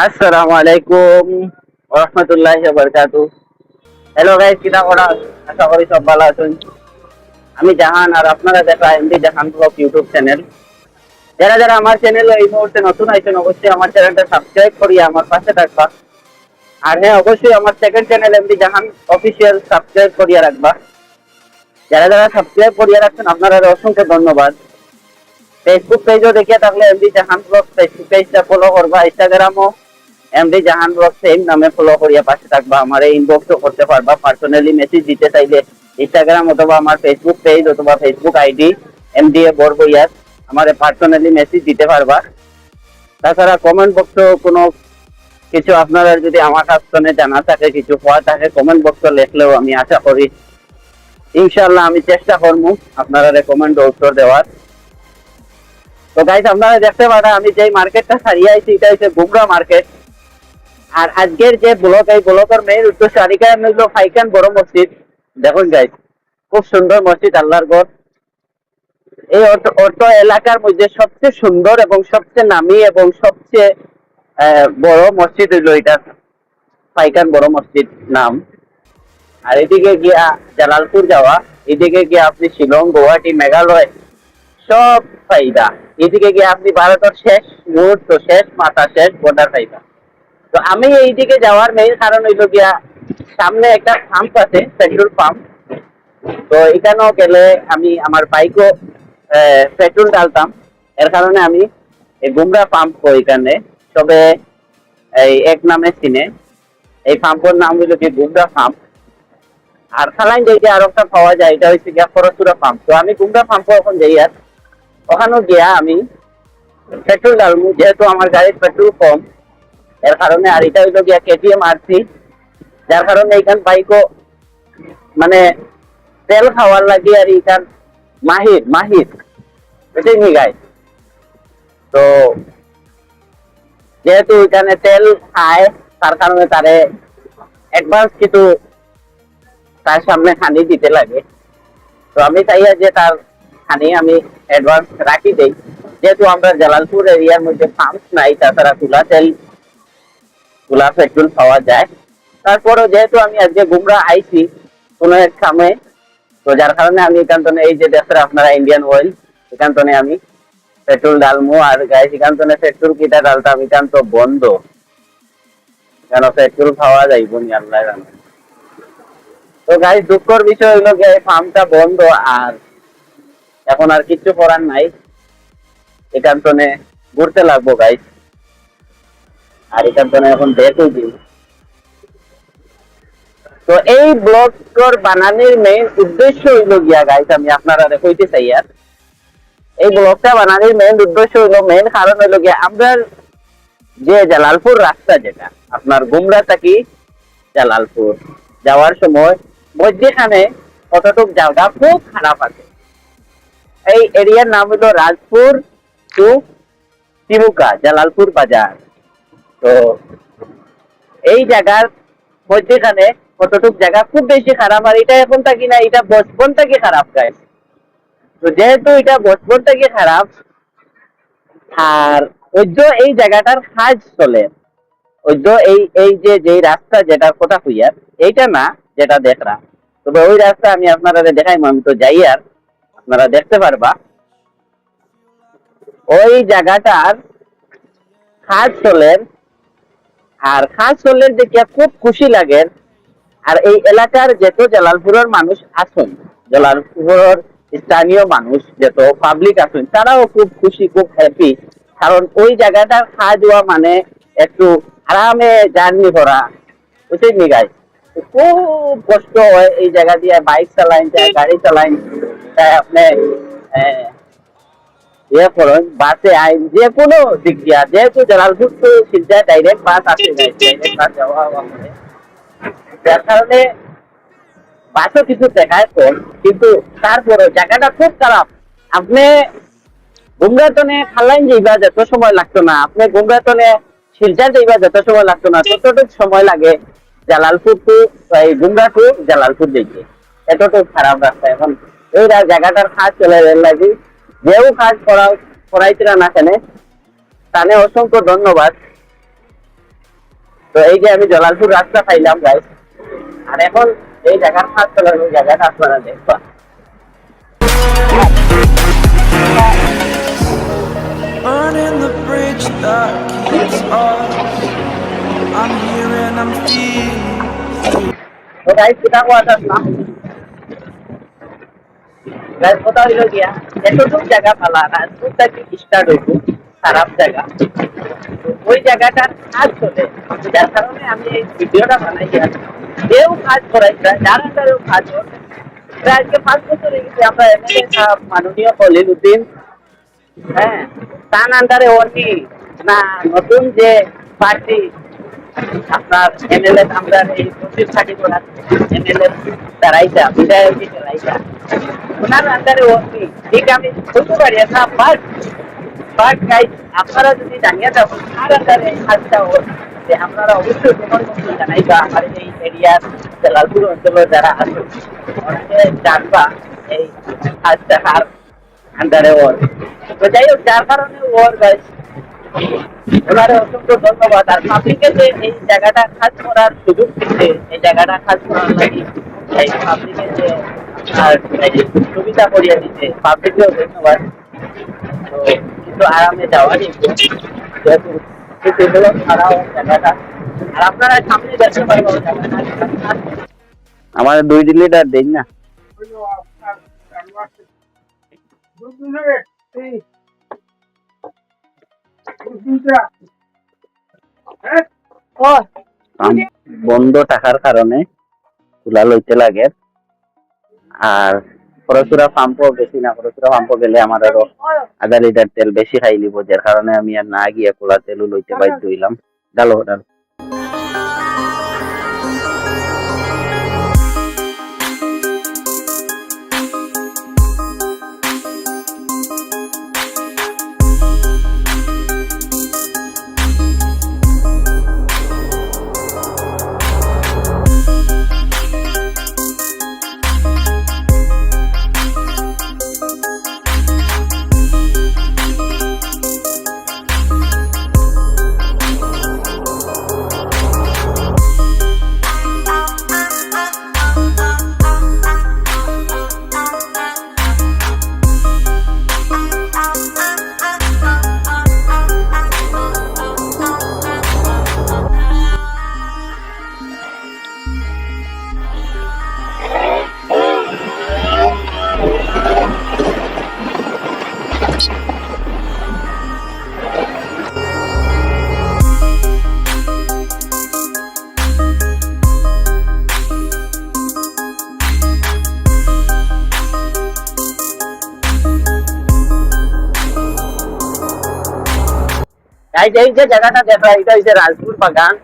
আসসালামু আলাইকুম রহমতুল্লাহি বারকাতু হ্যালো গাইস কিনা করা আশা করি সব ভালো আছেন আমি জাহান আর আপনারা দেখা MD Jahan blog YouTube channel যারা যারা আমার চ্যানেলে এই মুহূর্তে নতুন আইছেন অবশ্যই আমার চ্যানেলটা সাবস্ক্রাইব করিয়ে আমার পাশে থাকবা আর হ্যাঁ অবশ্যই আমার second channel MD Jahan official subscribe করিয়ে রাখবা যারা যারা সাবস্ক্রাইব করিয়ে রাখছেন আপনারা অসংখ্য ধন্যবাদ ফেসবুক পেজও দেখিয়ে থাকলে এমডি জাহান ব্লগ ফেসবুক পেজটা ফলো করবা ইনস্টাগ্রামও এমডি জাহান ব্লগ সেম নামে ফলো করিয়া পাশে থাকবা। আমার ইনবক্সও করতে পারবা। পার্সোনালি মেসেজ দিতে চাইলে ইনস্টাগ্রাম অথবা আমার ফেসবুক পেজ অথবা ফেসবুক আইডি এমডি এ বরবইয়াস আমার পার্সোনালি মেসেজ দিতে পারবা। তাছাড়া কমেন্ট বক্সও কোনো কিছু আপনারা যদি আমার কাছে জানা থাকে, কিছু হওয়া থাকে কমেন্ট বক্সে লিখলেও আমি আশা করি ইনশাল্লাহ আমি চেষ্টা করব আপনারা রেকমেন্ড উত্তর দেওয়ার। তো গাইস আপনারা দেখতে পারেন, আমি যে মার্কেটটা সারিয়ে আইছি, এটা হচ্ছে গুমরা মার্কেট আর আজকের যে ব্লক এই ব্লকের মেইন উদ্দেশ্য আরিকায় হলো ফাইকান বড় মসজিদ। দেখুন যাই খুব সুন্দর মসজিদ, আল্লাহর ঘর। এই অর্থ এলাকার মধ্যে সবচেয়ে সুন্দর এবং সবচেয়ে নামি এবং সবচেয়ে বড় মসজিদ হইল এটা। ফাইকান বড় মসজিদ নাম। আর এদিকে গিয়া জালালপুর যাওয়া, এদিকে গিয়ে আপনি শিলং, গুয়াহাটি, মেঘালয়, সব ফাইদা। এদিকে গিয়ে আপনি ভারতের শেষ মুহূর্ত, শেষ মাথা, শেষ বর্ডার ফাইদা। তো আমি এইদিকে যাওয়ার মেইন কারণ হইল গিয়া, সামনে একটা পাম্প আছে পেট্রোল পাম্প তো এখানেও গেলে আমি আমার বাইকও পেট্রোল ডালতাম এর কারণে আমি এই গুমরা পাম্প এখানে, তবে এই এক নামে চিনে। এই পাম্পের নাম হইল কি গুমরা পাম্প আর খালাইন যে আর একটা পাওয়া যায়, এটা হচ্ছে গিয়া ফরসুরা পাম্প তো আমি গুমরা পাম্প এখন যাই আর। ওখানেও গিয়া আমি পেট্রোল ডালমু যেহেতু আমার গাড়ির পেট্রোল কম। এর কারণে আর এটা হইল গিয়া কেটিএম আরসি যার কারণে এইখান বাইকও মানে তেল খাওয়ার লাগে আর এইখান মাহির মাহির, এটাই নি গাই তো যেহেতু এখানে তেল খায়, তার কারণে তারে অ্যাডভান্স কিছু তার সামনে খানি দিতে লাগে। তো আমি চাইয়া যে তার খানি আমি অ্যাডভান্স রাখি দেই। যেহেতু আমরা জালালপুর এরিয়ার মধ্যে পাম্প নাই, তাছাড়া তুলা তেল তুলা পেট্রোল পাওয়া যায়। তারপরেও যেহেতু আমি আজকে গুমরা আইছি, কোনো এক খামে, তো যার কারণে আমি এখান থেকে এই যে দেশের আপনারা ইন্ডিয়ান অয়েল এখান থেকে আমি পেট্রোল ডালমু আর গাইস এখান থেকে পেট্রোল কিটা ডালতাম এখান তো বন্ধ। কেন পেট্রোল পাওয়া যাইব নি আল্লাহ তো গাইস দুঃখর বিষয় হইল যে ফার্মটা বন্ধ আর এখন আর কিছু করার নাই। এখান থেকে ঘুরতে লাগবো গাইস আর এখান দিন তো এই বানানোর মেইন উদ্দেশ্য হইল গিয়া গাইস আমি আপনারা কইতে চাই আর এই বানানোর মেইন উদ্দেশ্য হইল মেইন কারণ হইল গিয়া যে জালালপুর রাস্তা যেটা, আপনার গুমরা থাকি জালালপুর। যাওয়ার সময় মধ্যখানে কতটুক জায়গা খুব খারাপ আছে। এই এরিয়ার নাম হলো রাজপুর টু তিমুকা, জালালপুর বাজার। তো এই জায়গার মধ্যখানে কতটুক জায়গা? খুব বেশি খারাপ। আর এটা এখন থাকি না, এটা বচপন থেকে খারাপ গাইস তো যেহেতু এটা বচপন থেকে খারাপ, আর ওইজ এই জায়গাটার কাজ চলে। ওইজ এই এই যে যে রাস্তা যেটার কথা হইয়ার এইটা না যেটা দেখরা। তবে ওই রাস্তা আমি আপনারা দেখাইম, আমি তো যাই আর আপনারা দেখতে পারবা। ওই জায়গাটার কাজ চলেন আর খাস চললে দেখিয়া খুব খুশি লাগে। আর এই এলাকার যত জালালপুরের মানুষ আছেন, জালালপুরের স্থানীয় মানুষ যত পাবলিক আছেন, তারাও খুব খুশি, খুব হ্যাপি কারণ ওই জায়গাটার খাওয়া দেওয়া মানে একটু আরামে জার্নি করা বুঝছেন নি গাই খুব কষ্ট হয় এই জায়গা দিয়ে বাইক চালাইন গাড়ি চালাইন আপনি ইয়ে করুন বাসে আইন যে কোনো দিক দিয়া যেহেতু জালালপুর তো সিদ্ধা ডাইরেক্ট বাস আছে ডাইরেক্ট বাস যাওয়া আওয়া যার কারণে বাসও কিছু দেখায় কম কিন্তু তারপরে জায়গাটা খুব খারাপ। আপনি গুমরাতনে খালাইন যাইবা যত সময় লাগতো না আপনি গুমরাতনে শিলচর যাইবা যত সময় লাগতো না ততটুকু সময় লাগে জালালপুর টু এই গুমরা টু জালালপুর যাইতে এতটুকু খারাপ রাস্তা এখন। এই জায়গাটার কাজ চলে রেল লাগি যেও কাজ করা করাইছিলা না কেন তানে অসংখ্য ধন্যবাদ তো এই যে আমি জালালপুর রাস্তা পাইলাম গাইস আর এখন এই জায়গার কাজ চলে ওই জায়গাটা আপনারা দেখবা Burning the bridge that keeps us. I'm here and I'm feeling. কোথা কোয়া না গাইস কোথা হইল গিয়া এতটুক জায়গা পালা রাজপুর থেকে স্টার্ট হইব খারাপ জায়গা ওই জায়গাটার কাজ চলে। যার কারণে আমি এই ভিডিওটা বানাই কেউ কাজ করাইছে যার আন্ডারেও কাজ করে আজকে পাঁচ বছর হয়ে গেছে আমরা এমএলএ সাহেব মাননীয় খলিল উদ্দিন হ্যাঁ তার আন্ডারে ওটি না, নতুন যে পার্টি আপনার এমএলএ আমরা এই পঁচিশ থার্টি করে এমএলএ দাঁড়াইছা বিধায়ক চালাইছা ওনার আন্ডারে ঠিক আমি বুঝতে পারি, না বাট বাট আপনারা যদি জানিয়ে আন্ডারে যে আপনারা অবশ্যই তোমার জানাইবা, আমার এই এরিয়ার লালপুর অঞ্চলের যারা আছে অনেকে জানবা এই আন্ডারে ওর। তো যাই হোক, যার কারণে ওর ওনারে অসংখ্য ধন্যবাদ। আর পাবলিকে যে এই জায়গাটা কাজ করার সুযোগ দিচ্ছে এই জায়গাটা কাজ করার লাগি এই পাবলিকে যে আর সুবিধা করিয়ে দিচ্ছে পাবলিকেও ধন্যবাদ। কিন্তু আরামে যাওয়া যেহেতু ছাড়াও জায়গাটা আর আপনারা সামনে দেখতে পারবেন আমার দুই লিটার দিন না। বন্ধ থাকার কারণে তুলা লইতে লাগে। আর খরচুরা পাম্প বেশি না খরচুরা পাম্প গেলে আমার আরও আধা লিটার তেল বেশি খাই নিব যার কারণে আমি আর না গিয়ে কোলা তেলও লইতে বাধ্য হইলাম। ডালো এই এই যে জায়গাটা দেখা, এটা হচ্ছে রাজপুর বাগান।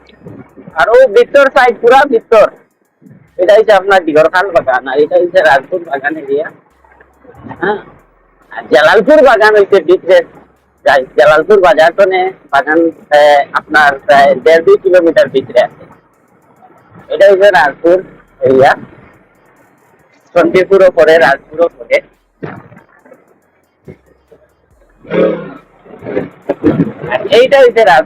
আর ও ভিতর সাইড পুরা ভিতর এটা হচ্ছে আপনার ডিগরখান বাগান, আর এটা হচ্ছে রাজপুর বাগান এরিয়া হ্যাঁ? আর জালালপুর বাগান হচ্ছে ভিতরে যাই, জালালপুর বাজার তো নে বাগান আপনার প্রায় দেড় দুই কিলোমিটার ভিতরে আছে। এটা হচ্ছে রাজপুর এরিয়া চন্ডিপুরও পরে রাজপুরও পরে এইটা আর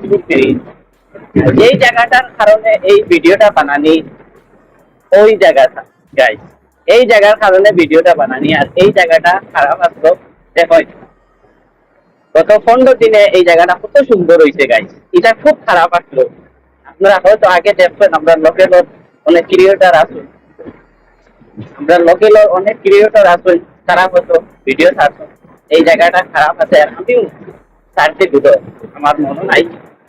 যেই জায়গাটার কারণে এই ভিডিওটা বানানি, ওই জায়গাটা এই জায়গার কারণে ভিডিওটা বানানি আর এই জায়গাটা খারাপ দেখো গত পনেরো দিনে এই জায়গাটা কত সুন্দর হয়েছে এটা খুব খারাপ আসলো। আপনারা হয়তো আগে আমরা লোকেল অনেক ক্রিয়েটার আসুন আমরা লোকেল অনেক ক্রিয়েটার আসুন তারা হয়তো ভিডিও ছাড়ছেন এই জায়গাটা খারাপ আছে ছাড়ছি ভিডিও আমার মনে নাই।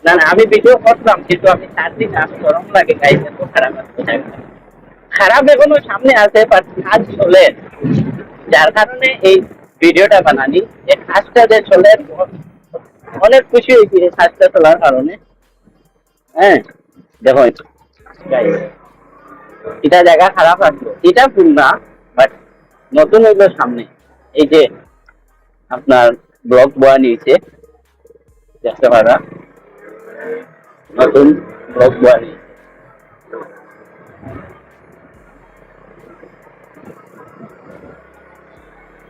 না না, আমি ভিডিও করতাম, কিন্তু আমি না আমি গরম লাগে এত খারাপ খারাপ এখনও সামনে আছে বাট কাজ চলে। যার কারণে এই ভিডিওটা বানানি। এই কাজটা যে চলে, অনেক খুশি হয়েছি এই কাজটা চলার কারণে। হ্যাঁ দেখো এটা জায়গা খারাপ আসলো এটা ভুল না বাট নতুন হইল সামনে। এই যে আপনার ব্লক বয়া নিয়েছে দেখতে পারা নতুন নিয়েছে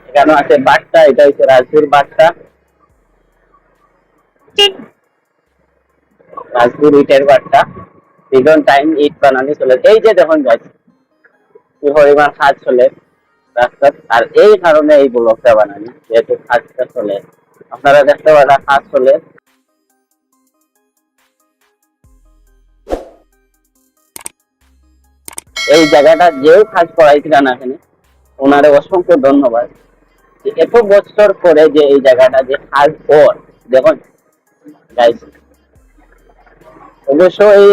এখানে আছে বাট্টা এটা হচ্ছে বাট্টা ইটের বাট্টা ভীষণ টাইম ইট বানানি চলে। এই যে দেখুন যাচ্ছে কি পরিমাণ কাজ চলে রাস্তা আর এই কারণে এই ব্লকটা বানানি যেহেতু কাজটা চলে। আপনারা দেখতে পারেন কাজ চলে। এই জায়গাটা যেও কাজ করাইছিল না এখানে ওনারে অসংখ্য ধন্যবাদ। যে এত বছর পরে যে এই জায়গাটা যে কাজ পর দেখুন গাইস অবশ্যই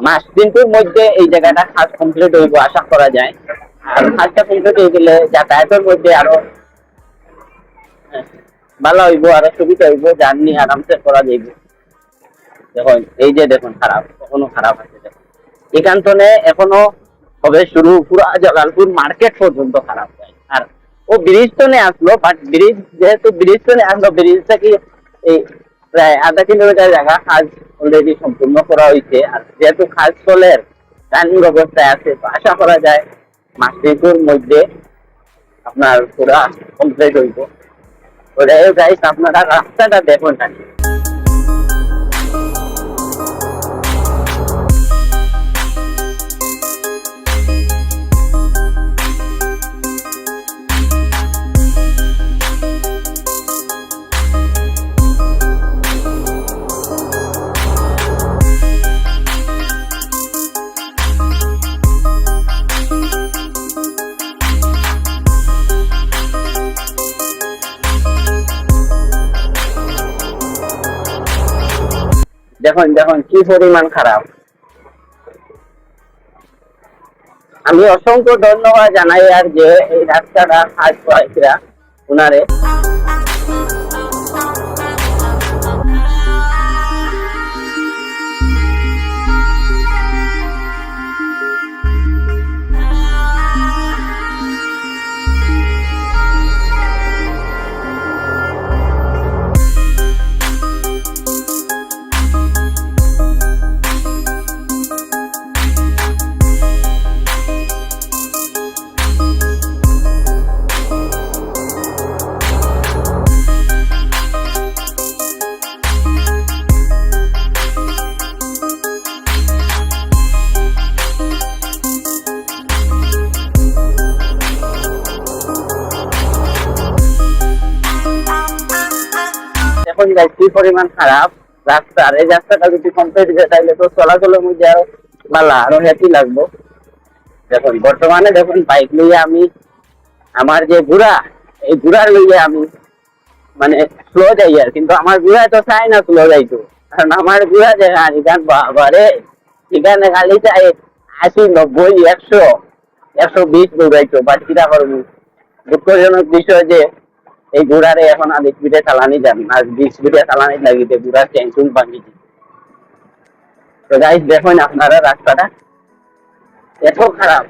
মাস তিনটির মধ্যে এই জায়গাটা কাজ কমপ্লিট হইব আশা করা যায়। আর কাজটা কমপ্লিট হয়ে গেলে যাতায়াতের মধ্যে আরও হ্যাঁ, ভালো হইব আরও সুবিধা হইব জার্নি আরামসে করা যাইব। দেখুন এই যে দেখুন খারাপ এখনও খারাপ আছে এখান এখনও হবে শুরু, পুরা জলালপুর মার্কেট পর্যন্ত খারাপ হয় আর ও ব্রিজ তো নিয়ে আসলো বাট ব্রিজ যেহেতু ব্রিজ তো নিয়ে আসলো, ব্রিজটা কি এই প্রায় আধা কিলোমিটার জায়গা কাজ অলরেডি সম্পূর্ণ করা হয়েছে। আর যেহেতু কাজ চলে রানিং অবস্থায় আছে, তো আশা করা যায় মাস তিনটির মধ্যে আপনার পুরা কমপ্লিট হইব। ওটাই গাইস আপনারা রাস্তাটা দেখুন খালি। দেখুন দেখুন, কি পরিমাণ খারাপ। আমি অসংখ্য ধন্যবাদ জানাই আর যে এই রাস্তাটা কাজ করাইছিরা এখন যাই কি পরিমাণ খারাপ? এই রাস্তাটা যদি কমপ্লিট হয়ে তাহলে তো চলাচলের মধ্যে আরও ভালো আরও লাগবো। দেখুন, বর্তমানে দেখুন বাইক আমি, আমার যে ঘোড়া, এই লইয়া আমি মানে স্লো যাই আর, কিন্তু আমার ঘোড়া তো চাই না স্লো যাইতো। কারণ আমার ঘোড়া যে গান বাবারে এখানে খালি চাই আশি, নব্বই, একশো একশো বিশ দৌড়াইতো বাট কিরা করব দুঃখজনক বিষয় যে এই ঘোড়ারে এখন আর স্পিডে চালানি যান আর বিশ স্পিডে চালানি লাগিতে ঘোড়ার টেনশন ভাঙিছে তো গাইস দেখুন আপনারা রাস্তাটা এত খারাপ।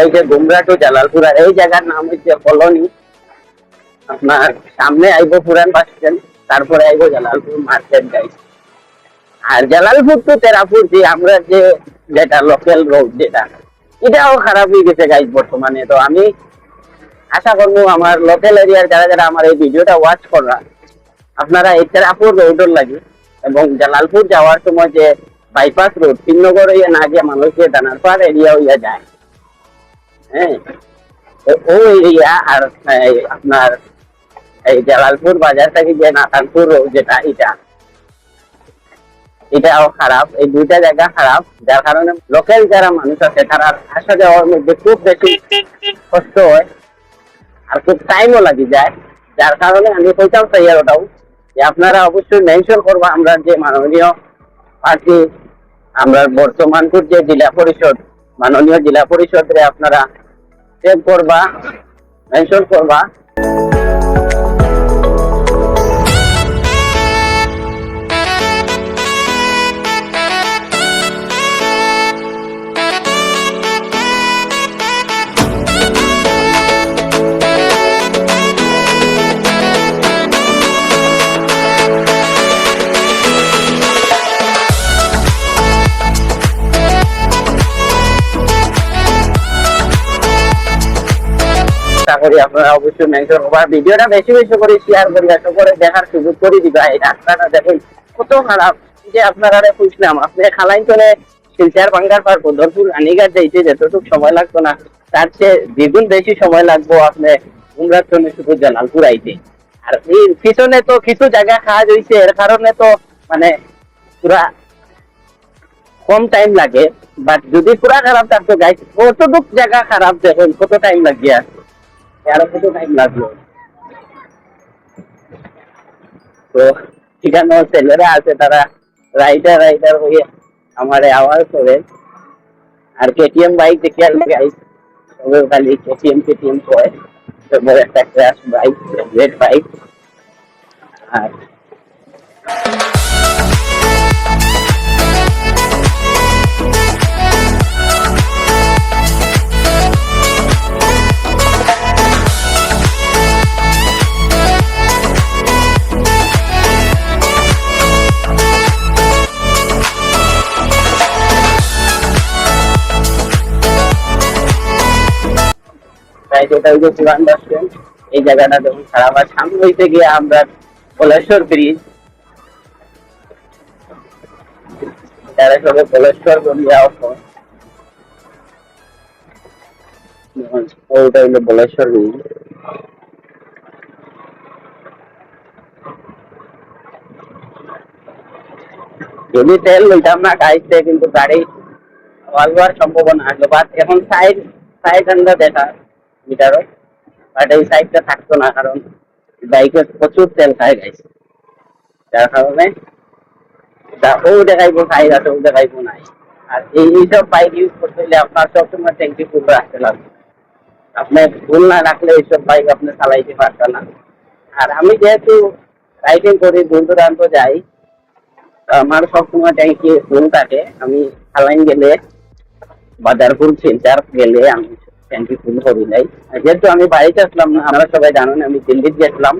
এই যে গুমরা টু জালালপুরা, এই জায়গার নাম হচ্ছে কলোনি। আপনার সামনে আইব পুরান বাস স্ট্যান্ড। তারপরে আইব জালালপুর, মার্কেট গাইস আর জালালপুর তো তেরাপুর যে আমরা যে যেটা লোকাল রোড যেটা, এটাও খারাপ হয়ে গেছে গাইস বর্তমানে। তো আমি আশা করব আমার লোকাল এরিয়ার যারা যারা আমার এই ভিডিওটা ওয়াচ করা আপনারা এই তেরাপুর রোডের লাগে এবং জালালপুর যাওয়ার সময় যে বাইপাস রোড তিননগর হইয়া না গিয়ে মানুষকে দানারপাড় এরিয়া হইয়া যায়। হ্যাঁ ও এরিয়া আর আপনার এই জালালপুর বাজার থেকে যে নাতানপুর যেটা, এটা। এটাও খারাপ, এই দুইটা জায়গা খারাপ, যার কারণে লোকাল যারা মানুষ আছে, তারা আসা যাওয়ার মধ্যে খুব বেশি কষ্ট হয়, আর খুব টাইমও লাগে যায়। যার কারণে আমি কইতাম চাই আর ওটাও যে আপনারা অবশ্যই মেনশন করবা, আমরা যে মাননীয় পার্টি আমরা বর্তমানপুর যে জেলা পরিষদ, মাননীয় জেলা পরিষদরে আপনারা সেভ করবা মেনশন করবা। করি আপনারা অবশ্যই মেনশন করবা ভিডিওটা বেশি বেশি করে শেয়ার করি আর করে দেখার সুযোগ করে দিবা এই রাস্তাটা দেখুন, কত খারাপ। যে আপনারা খুঁজলাম, আপনি খালাইন করে শিলচার, বাঙ্গার পার পদরপুর রানীঘাট যাইতে যতটুকু সময় লাগতো না, তার চেয়ে দ্বিগুণ বেশি সময় লাগবো আপনি উমরার জন্য শুধু জালালপুর আইতে। আর এই পিছনে তো কিছু জায়গা কাজ হয়েছে এর কারণে তো মানে পুরা কম টাইম লাগে বাট যদি পুরা খারাপ থাকতো গাইস কতটুক জায়গা খারাপ দেখুন, কত টাইম লাগিয়ে? আছে আরও টাইম লাগল। তো ঠিকানো ছেলেরা আছে, তারা রাইডার রাইডার হয়ে আমার আওয়াজ করে। আর কেটিএম বাইক দেখে আর গাইস সবে খালি কেটিএম কেটিএম কয় সবার একটা ক্র্যাশ বাইক রেড বাইক আর তাই যেটা হইল পুরান এই জায়গাটা দেখুন খারাপ আর সামনে হইতে গিয়ে আমরা কলেশ্বর ব্রিজ তারা সবে কলেশ্বর বলিয়া হয় ওইটা হইল বলেশ্বর ব্রিজ যদি তেল লইতাম না, গাড়িতে কিন্তু গাড়ি হওয়ার সম্ভাবনা আসলো বাট এখন সাইড সাইড আমরা দেখা মিটারও। বাট এই সাইডটা থাকতো না, কারণ বাইকে প্রচুর তেল খায় গাইছে যার কারণে ও দেখাইবো আছে, ও দেখাইবো নাই। আর এই এইসব বাইক ইউজ করতে হলে আপনার সবসময় ট্যাঙ্কি রাখতে লাগবে। আপনি ফুল না রাখলে এইসব বাইক আপনি চালাইতে পারতেন না। আর আমি যেহেতু রাইডিং করি দূর দূরান্ত যাই, আমার সবসময় ট্যাঙ্কি ফুল থাকে। আমি চালাইন গেলে, বাজারপুর সেন্টার গেলে আমি ট্যাঙ্কি ফুল করি নাই যেহেতু আমি বাড়িতে আসলাম না সবাই জানেন, আমি দিল্লিতে গেছিলাম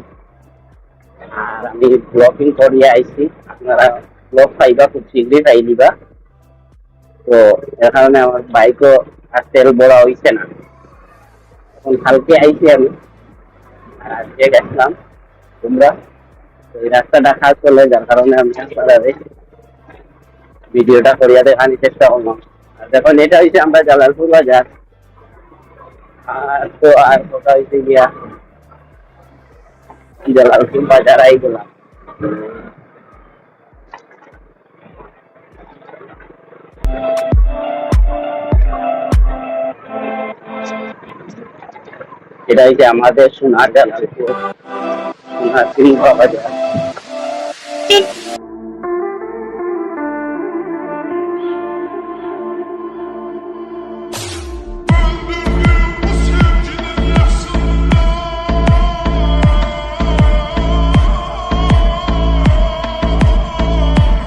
আর আমি আপনারা পাইবা, খুব শীঘ্রই পাই দিবা তো এর কারণে আমার বাইকও আর তেল না। এখন কালকে আইছি আমি, আর আজকে গেছিলাম। তোমরা এই রাস্তাটা খাস চলে যার কারণে আমি ভিডিওটা করিয়া দেখানোর চেষ্টা করলাম। আর দেখুন, এটা হচ্ছে আমরা জালালপুর বাজার। আর তো আর কোথাও হয়েছে গিয়া জালালপুর বাজার আই গেলাম এটা হচ্ছে আমাদের সোনার জালালপুর সোনার সিংহ বাজার